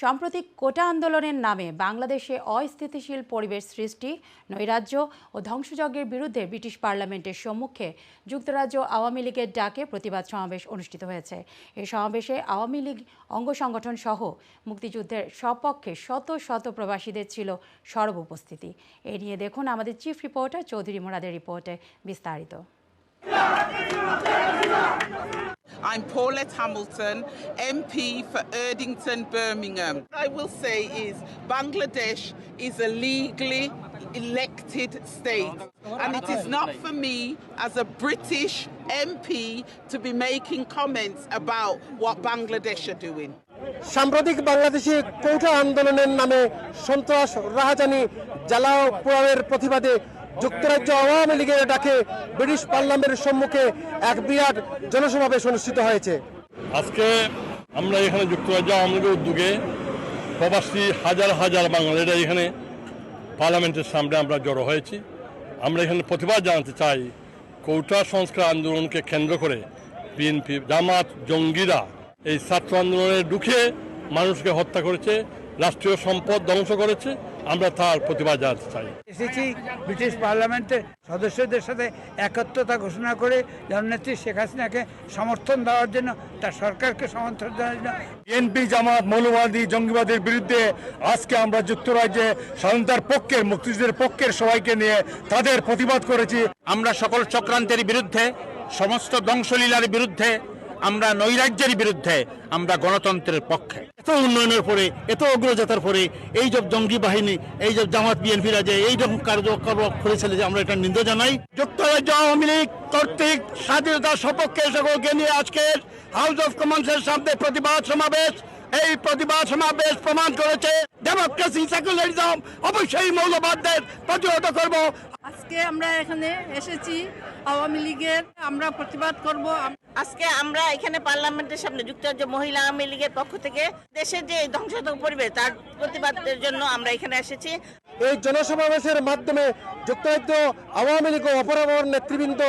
সাম্প্রতিক কোটা আন্দোলনের নামে বাংলাদেশে অস্থিতিশীল পরিবেশ সৃষ্টি, নৈরাজ্য ও ধ্বংসযজ্ঞের বিরুদ্ধে ব্রিটিশ পার্লামেন্টের সম্মুখে যুক্তরাজ্য আওয়ামী লীগের ডাকে প্রতিবাদ সমাবেশ অনুষ্ঠিত হয়েছে। এই সমাবেশে আওয়ামী লীগ অঙ্গ সংগঠন সহ মুক্তিযুদ্ধের সপক্ষে শত শত প্রবাসীদের ছিল সরব উপস্থিতি। এ নিয়ে দেখুন আমাদের চিফ রিপোর্টার চৌধুরী মোরাদের রিপোর্টে বিস্তারিত। I'm Paulette Hamilton, MP for Erdington, Birmingham. I will say is Bangladesh is a legally elected state, and it is not for me as a British MP to be making comments about what Bangladesh are doing. সাম্প্রতিক বাংলাদেশে কৌটা আন্দোলনের নামে সন্ত্রাস রাহাজানি জ্বালাও পোড়ানোর প্রতিবাদে যুক্তরাজ্য আওয়ামী লীগের ডাকে ব্রিটিশ পার্লামেন্টের সম্মুখে এক বিরাট জনসমাবেশ অনুষ্ঠিত হয়েছে। আজকে আমরা এখানে যুক্তরাজ্য আওয়ামী লীগের উদ্যোগে প্রবাসী হাজার হাজার বাঙালিরা এখানে পার্লামেন্টের সামনে আমরা জড়ো হয়েছি। আমরা এখানে প্রতিবাদ জানাতে চাই কৌটা সংস্কার আন্দোলনকে কেন্দ্র করে বিএনপি, জামাত, জঙ্গিরা এই ছাত্র আন্দোলনে ঢুকে মানুষকে হত্যা করেছে, রাষ্ট্রীয় সম্পদ ধ্বংস করেছে আমরা তার প্রতিবাদ জানাতে চাই। এসেছি ব্রিটিশ পার্লামেন্টের সদস্যদের সাথে একত্রতা ঘোষণা করে জননেত্রী শেখ হাসিনাকে সমর্থন দেওয়ার জন্য তার সরকারকে সমর্থন দেওয়ার জন্য। বিএনপি জামাত মৌলবাদী জঙ্গিবাদের বিরুদ্ধে আজকে আমরা যুক্তরাজ্যে স্বাধীনতার পক্ষের মুক্তিযুদ্ধের পক্ষের সবাইকে নিয়ে তাদের প্রতিবাদ করেছি। আমরা সকল চক্রান্তের বিরুদ্ধে সমস্ত ধ্বংসলীলার বিরুদ্ধে আমরা নৈরাজ্যের বিরুদ্ধে আমরা গণতন্ত্রের পক্ষে। এত উন্নয়নের পরে, এত অগ্রযাত্রার পরে, এই যে জঙ্গি বাহিনী, এই যে জামাত বিএনপিরা যে এই রকম কার্যকলাপ করেছিল যে আমরা এটা নিন্দা জানাই। যুক্তরাজ্য আওয়ামী লীগ কর্তৃক স্বাধীনতার সপক্ষে সকলকে নিয়ে আজকের হাউস অফ কমন্সের সামনে প্রতিবাদ সমাবেশ। এই প্রতিবাদ সমাবেশ প্রমাণ করেছে ডেমোক্রেসি সেকুলারিজম অবশ্যই মৌলবাদদের প্রতিহত করব। আজকে আমরা এখানে এসেছি আওয়ামী লীগের। আমরা প্রতিবাদ করব। আজকে আমরা এখানে পার্লামেন্টের সামনে যুক্তরাজ্য মহিলা আওয়ামী লীগের পক্ষ থেকে দেশের যে ধ্বংসাত্মক পরিবেশ তার প্রতিবাদের জন্য আমরা এখানে এসেছি। এই জনসমাবেশের মাধ্যমে যুক্তরাজ্য আওয়ামী লীগ ও অপরাবর নেতৃবৃন্দ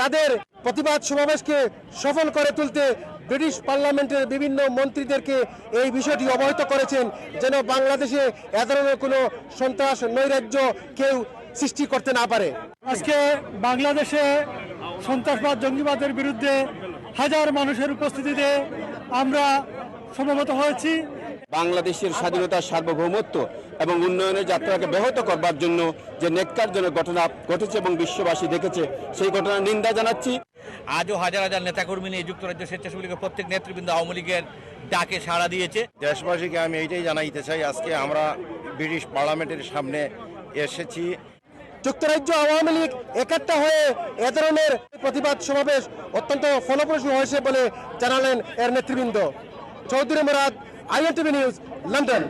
তাদের প্রতিবাদ সমাবেশকে সফল করে তুলতে ব্রিটিশ পার্লামেন্টের বিভিন্ন মন্ত্রীদেরকে এই বিষয়টি অবহিত করেছেন যেন বাংলাদেশে এ ধরনের কোনো সন্ত্রাস নৈরাজ্য কেউ সৃষ্টি করতে না পারে। আজকে বাংলাদেশে সন্ত্রাসবাদ জঙ্গিবাদের বিরুদ্ধে হাজার মানুষের উপস্থিতিতে আমরা সমবেত হয়েছি। বাংলাদেশের স্বাধীনতার সার্বভৌমত্ব এবং উন্নয়নের যাত্রাকে ব্যাহত করবার জন্য যে নেককারজনক ঘটনা ঘটেছে এবং বিশ্ববাসী দেখেছে সেই ঘটনার নিন্দা জানাচ্ছি। আজও হাজার হাজার নেতাকর্মী নিয়ে যুক্তরাজ্য স্বেচ্ছাসেবী লীগের প্রত্যেক নেতৃবৃন্দ আওয়ামী লীগের ডাকে সাড়া দিয়েছে। দেশবাসীকে আমি এইটাই জানাইতে চাই আজকে আমরা ব্রিটিশ পার্লামেন্টের সামনে এসেছি। যুক্তরাজ্য আওয়ামী লীগ একাত্তা হয়ে এ ধরনের প্রতিবাদ সমাবেশ অত্যন্ত ফলপ্রসূ হয়েছে বলে জানালেন এর নেতৃবৃন্দ। Chowdhury Murad, INTV news, London.